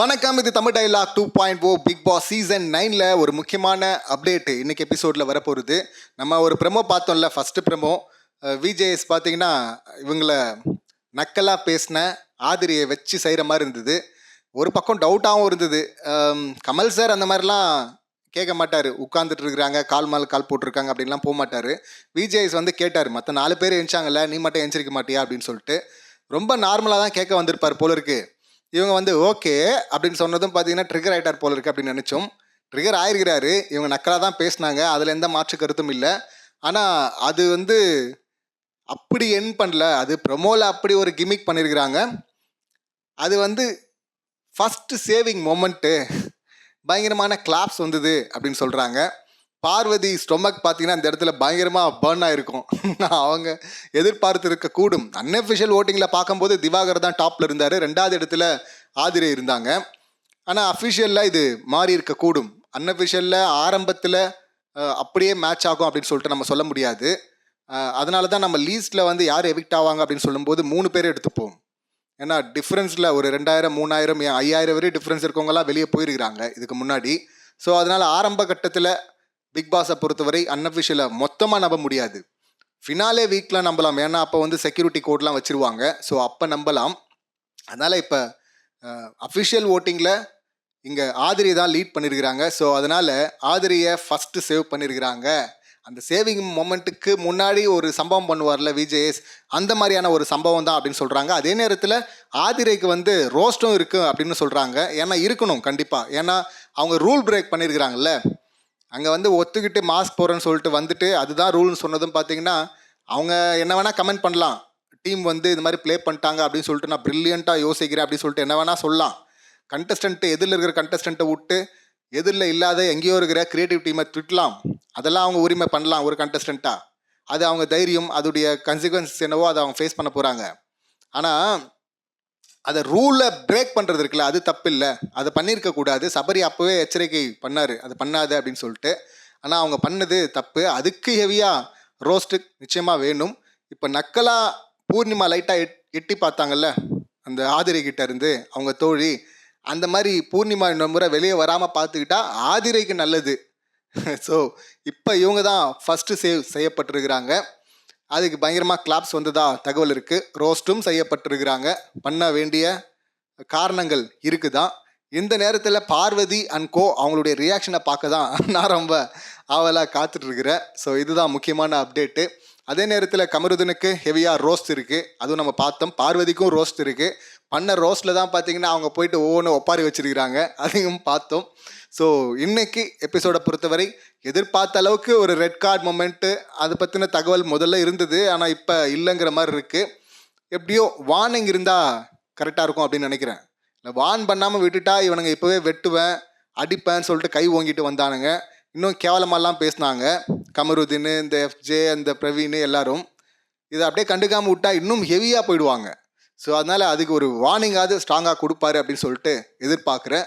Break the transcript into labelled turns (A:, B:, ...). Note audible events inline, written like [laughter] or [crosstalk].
A: வணக்கம் இது Tamil dialogue two point o Bigg Boss season நைனில் ஒரு முக்கியமான அப்டேட் இன்னைக்கு எபிசோடில் வரப்போகுது. நம்ம ஒரு ப்ரெமோ பார்த்தோம்ல ஃபஸ்ட்டு ப்ரெமோ விஜேஎஸ் பார்த்தீங்கன்னா இவங்கள நக்கலாக பேசின ஆதிரியை வச்சு செய்கிற மாதிரி இருந்தது. ஒரு பக்கம் டவுட்டாகவும் இருந்தது. கமல் சார் அந்த மாதிரிலாம் கேட்க மாட்டார். உட்காந்துட்டு இருக்கிறாங்க கால் மேல் கால் போட்டிருக்காங்க அப்படின்லாம் போக மாட்டார். விஜேஎஸ் வந்து கேட்டார் மற்ற நாலு பேர் எழுந்தாங்கல்ல நீ மட்டும் எந்திரிக்க மாட்டியா? அப்படின்னு சொல்லிட்டு. ரொம்ப நார்மலாக தான் கேட்க வந்திருப்பார் போல இருக்குது இவங்க வந்து ஓகே அப்படின்னு சொன்னதும் பார்த்தீங்கன்னா ட்ரிகர் ஆகிட்டார் போல இருக்கு அப்படின்னு நினச்சோம். ட்ரிகர் ஆயிருக்கிறாரு. இவங்க நக்கலாக தான் பேசினாங்க. அதில் எந்த மாற்று கருத்தும் இல்லை. ஆனால் அது வந்து அப்படி என் பண்ணல. அது ப்ரொமோவில் அப்படி ஒரு கிமிக் பண்ணியிருக்கிறாங்க அது வந்து ஃபஸ்ட்டு சேவிங் மொமெண்ட்டு பயங்கரமான கிளாப்ஸ் வந்தது அப்படின்னு சொல்கிறாங்க பார்வதி ஸ்டொமக் பார்த்தீங்கன்னா அந்த இடத்துல பயங்கரமாக பேர்ன் ஆகிருக்கும் [laughs] அவங்க எதிர்பார்த்துருக்க கூடும். அன்அஃபிஷியல் ஓட்டிங்கில் பார்க்கும்போது திவாகர் தான் டாப்பில் இருந்தார். ரெண்டாவது இடத்துல ஆதிரை இருந்தாங்க. ஆனால் அஃபிஷியலில் இது மாறி இருக்கக்கூடும் அன்அஃபிஷியலில் ஆரம்பத்தில் அப்படியே மேட்ச் ஆகும் அப்படின்னு சொல்லிட்டு நம்ம சொல்ல முடியாது. அதனால தான் நம்ம லீஸ்ட்டில் வந்து யார் எவிக்ட் ஆவாங்க அப்படின்னு சொல்லும்போது மூணு பேர் எடுத்துப்போம். ஏன்னா டிஃப்ரென்ஸில் ஒரு ரெண்டாயிரம் மூணாயிரம் ஐயாயிரம் வரை டிஃப்ரென்ஸ் இருக்கவங்களாம் வெளியே போயிருக்கிறாங்க இதுக்கு முன்னாடி. ஸோ அதனால் ஆரம்ப கட்டத்தில் பிக் பாஸை பொறுத்தவரை அன்அஃபிஷியலை மொத்தமாக நம்ப முடியாது. ஃபினாலே வீக்கில் நம்பலாம். ஏன்னா அப்போ வந்து செக்யூரிட்டி கோட்லாம் வச்சுருவாங்க. ஸோ அப்போ நம்பலாம். அதனால் இப்போ அஃபிஷியல் ஓட்டிங்கில் இங்கே ஆதிரி தான் லீட் பண்ணியிருக்கிறாங்க ஸோ அதனால் ஆதிரியை ஃபஸ்ட்டு சேவ் பண்ணியிருக்கிறாங்க அந்த சேவிங் மொமெண்ட்டுக்கு முன்னாடி ஒரு சம்பவம் பண்ணுவார்ல விஜேஎஸ். அந்த மாதிரியான ஒரு சம்பவம் தான் அப்படின்னு சொல்கிறாங்க அதே நேரத்தில் ஆதிரைக்கு வந்து ரோஸ்ட்டும் இருக்குது அப்படின்னு சொல்கிறாங்க ஏன்னா இருக்கணும் கண்டிப்பாக ஏன்னா அவங்க ரூல் பிரேக் பண்ணியிருக்கிறாங்கல்ல அங்கே வந்து ஒத்துக்கிட்டு மாஸ்க் போகிறேன்னு சொல்லிட்டு வந்துட்டு அதுதான் ரூல்னு சொன்னதும் பார்த்தீங்கன்னா அவங்க என்ன வேணால் கமெண்ட் பண்ணலாம். டீம் வந்து இது மாதிரி ப்ளே பண்ணிட்டாங்க அப்படின்னு சொல்லிட்டு நான் ப்ரில்லியண்ட்டாக யோசிக்கிறேன் அப்படின்னு சொல்லிட்டு என்ன வேணால் சொல்லலாம். கண்டஸ்டண்ட்டு எதிரில் இருக்கிற கண்டஸ்டண்ட்டை விட்டு எதிரில் இல்லாத எங்கேயோ இருக்கிற கிரியேட்டிவ் டீமை திட்டலாம். அதெல்லாம் அவங்க உரிமை பண்ணலாம் ஒரு கண்டஸ்டண்ட்டாக அது அவங்க தைரியம் அதோடைய கன்சிக்வன்ஸ் என்னவோ அதை அவங்க ஃபேஸ் பண்ண போகிறாங்க ஆனால் அதை ரூலை பிரேக் பண்ணுறது இருக்குல்ல அது தப்பு இல்லை அதை பண்ணியிருக்க கூடாது. சபரி அப்போவே எச்சரிக்கை பண்ணார். அது பண்ணாத அப்படின்னு சொல்லிட்டு. ஆனால் அவங்க பண்ணது தப்பு. அதுக்கு ஹெவியாக ரோஸ்ட்டு நிச்சயமாக வேணும். இப்போ நக்கலாக பூர்ணிமா லைட்டாக எட் எட்டி பார்த்தாங்கல்ல அந்த ஆதிரை கிட்ட இருந்து அவங்க தோழி அந்த மாதிரி பூர்ணிமா இன்னொரு முறை வெளியே வராமல் பார்த்துக்கிட்டா ஆதிரைக்கு நல்லது. [laughs] ஸோ இப்போ இவங்க தான் ஃபஸ்ட்டு சேவ் செய்யப்பட்டிருக்கிறாங்க. அதுக்கு பயங்கரமாக கிளாப்ஸ் வந்ததா தகவல் இருக்குது ரோஸ்ட்டும் செய்யப்பட்டிருக்கிறாங்க. பண்ண வேண்டிய காரணங்கள் இருக்குதான் இந்த நேரத்தில் பார்வதி அண்ட் கோ அவங்களுடைய ரியாக்ஷனை பார்க்க தான் [laughs] நான் ரொம்ப ஆவலாக காத்துட்ருக்கிறேன் ஸோ இதுதான் முக்கியமான அப்டேட்டு அதே நேரத்தில் கமருதனுக்கு ஹெவியாக ரோஸ்ட் இருக்குது அதுவும் நம்ம பார்த்தோம். பார்வதிக்கும் ரோஸ்ட் இருக்குது பண்ண ரோஸ்ட்டில் தான் பார்த்தீங்கன்னா அவங்க போயிட்டு ஒவ்வொன்றும் ஒப்பாரி வச்சிருக்கிறாங்க. அதையும் பார்த்தோம். ஸோ இன்னைக்கு எபிசோடை பொறுத்தவரை எதிர்பார்த்த அளவுக்கு ஒரு ரெட் கார்டு மொமெண்ட்டு அதை பற்றின தகவல் முதல்ல இருந்தது. ஆனால் இப்போ இல்லைங்கிற மாதிரி இருக்குது எப்படியோ வார்னிங் இருந்தால் கரெக்டாக இருக்கும் அப்படின்னு நினைக்கிறேன். இல்லை வார்ன் பண்ணாமல் விட்டுட்டா இவனுங்க இப்போவே வெட்டுவேன் அடிப்பேன்னு சொல்லிட்டு கை ஓங்கிட்டு வந்தானுங்க. இன்னும் கேவலமாலாம் பேசினாங்க. கமருதீன் இந்த எஃப்ஜே அந்த பிரவீன் எல்லாரும். இதை அப்படியே கண்டுக்காமல் விட்டா இன்னும் ஹெவியாக போயிடுவாங்க. ஸோ அதனால் அதுக்கு ஒரு வார்னிங்காவது ஸ்ட்ராங்காக கொடுப்பாரு அப்படின்னு சொல்லிட்டு எதிர்பார்க்குறேன்.